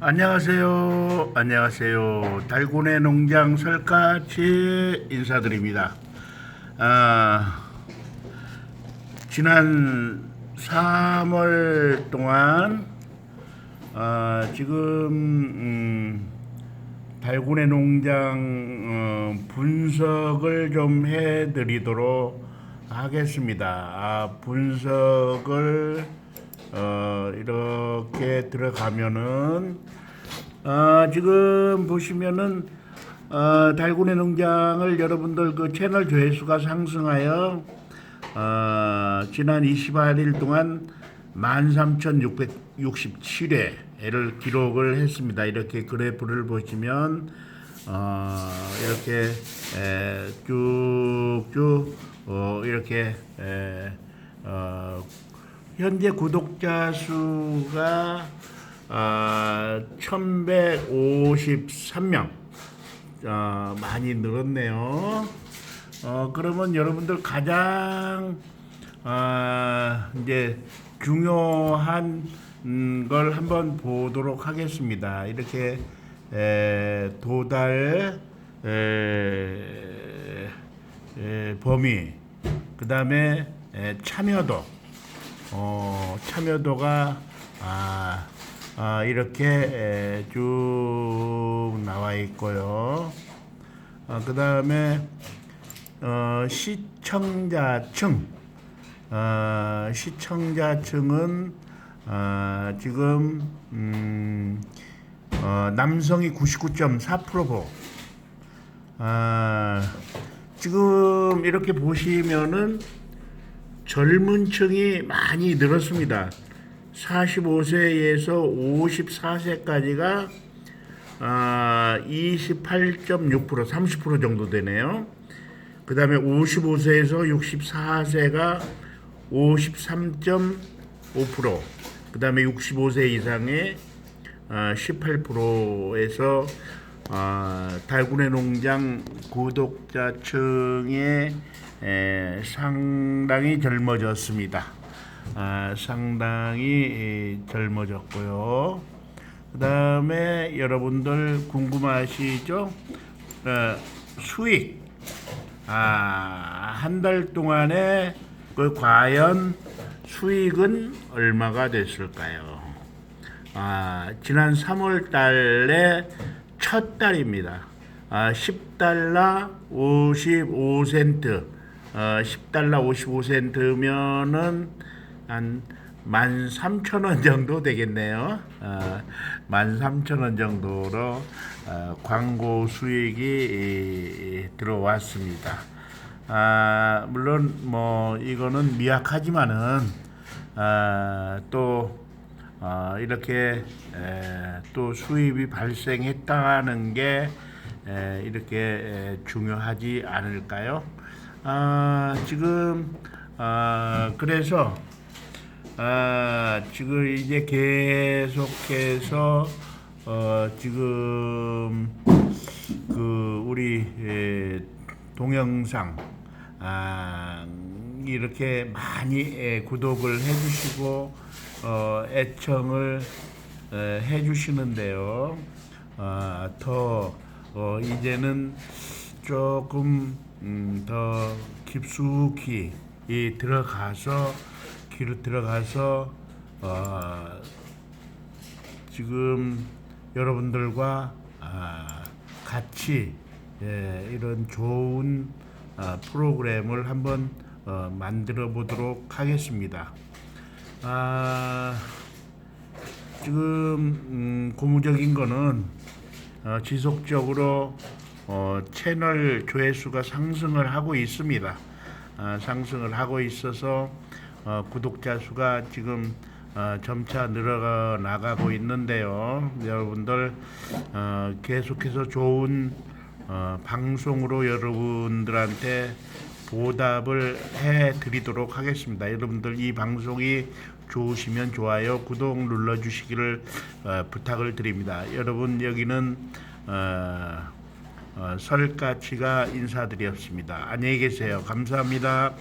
안녕하세요. 안녕하세요. 달고내 농장 설까치 인사드립니다. 아, 지난 3월 동안 아, 지금 음, 달고내 농장 어, 분석을 좀 해드리도록 하겠습니다. 아, 분석을 어, 이렇게 들어가면은 어, 지금 보시면은 어, 달고내 농장을 여러분들 그 채널 조회수가 상승하여 어, 지난 28일 동안 13,667회를 기록을 했습니다. 이렇게 그래프를 보시면 어, 이렇게 에, 쭉쭉 어, 이렇게 에, 어, 현재 구독자 수가 아, 1153명 어, 많이 늘었네요. 어, 그러면 여러분들 가장 아, 이제 중요한 음, 걸 한번 보도록 하겠습니다. 이렇게 에, 도달 에, 에, 범위 그 다음에 참여도 어, 참여도가 아, 아, 이렇게 에, 쭉 나와 있고요. 어, 그 다음에 어, 시청자층 어, 시청자층은 어, 지금 음, 어, 남성이 99.4%고 아, 지금 이렇게 보시면은 젊은 층이 많이 늘었습니다. 45세에서 54세까지가 아, 28.6% 30% 정도 되네요. 그 다음에 55세에서 64세가 53.5%, 그 다음에 65세 이상의 아, 18%에서 아, 달고내 농장 구독자층의 에, 상당히 젊어졌습니다. 아, 상당히 에, 젊어졌고요. 그 다음에 여러분들 궁금하시죠? 어, 수익. 아, 한 달 동안에 그 과연 수익은 얼마가 됐을까요? 아, 지난 3월 달에 첫 달입니다. 아, 10달러 55센트. 어, 10달러 55센트면은 한 13,000원 정도 되겠네요. 어, 13,000원 정도로 어, 광고 수익이 이, 들어왔습니다. 아, 물론 뭐 이거는 미약하지만은 아, 또 어, 이렇게 에, 또 수입이 발생했다는 게 에, 이렇게 에, 중요하지 않을까요? 아, 지금 아, 그래서 아, 지금 이제 계속해서 어, 지금 그 우리 에, 동영상 아, 이렇게 많이 에, 구독을 해주시고 어, 애청을 에, 해주시는데요. 아, 더 어, 이제는 조금 음, 더 깊숙이 이 들어가서 귀로 들어가서 어, 지금 여러분들과 아, 같이 예, 이런 좋은 아, 프로그램을 한번 어, 만들어 보도록 하겠습니다. 아, 지금 음, 고무적인 거는 어, 지속적으로 어, 채널 조회수가 상승을 하고 있습니다. 아, 상승을 하고 있어서 어, 구독자 수가 지금 어, 점차 늘어 나가고 있는데요. 여러분들 어, 계속해서 좋은 어, 방송으로 여러분들한테 보답을 해 드리도록 하겠습니다. 여러분들 이 방송이 좋으시면 좋아요, 구독 눌러 주시기를 어, 부탁을 드립니다. 여러분 여기는 어, 어, 설까치가 인사드렸습니다. 안녕히 계세요. 감사합니다.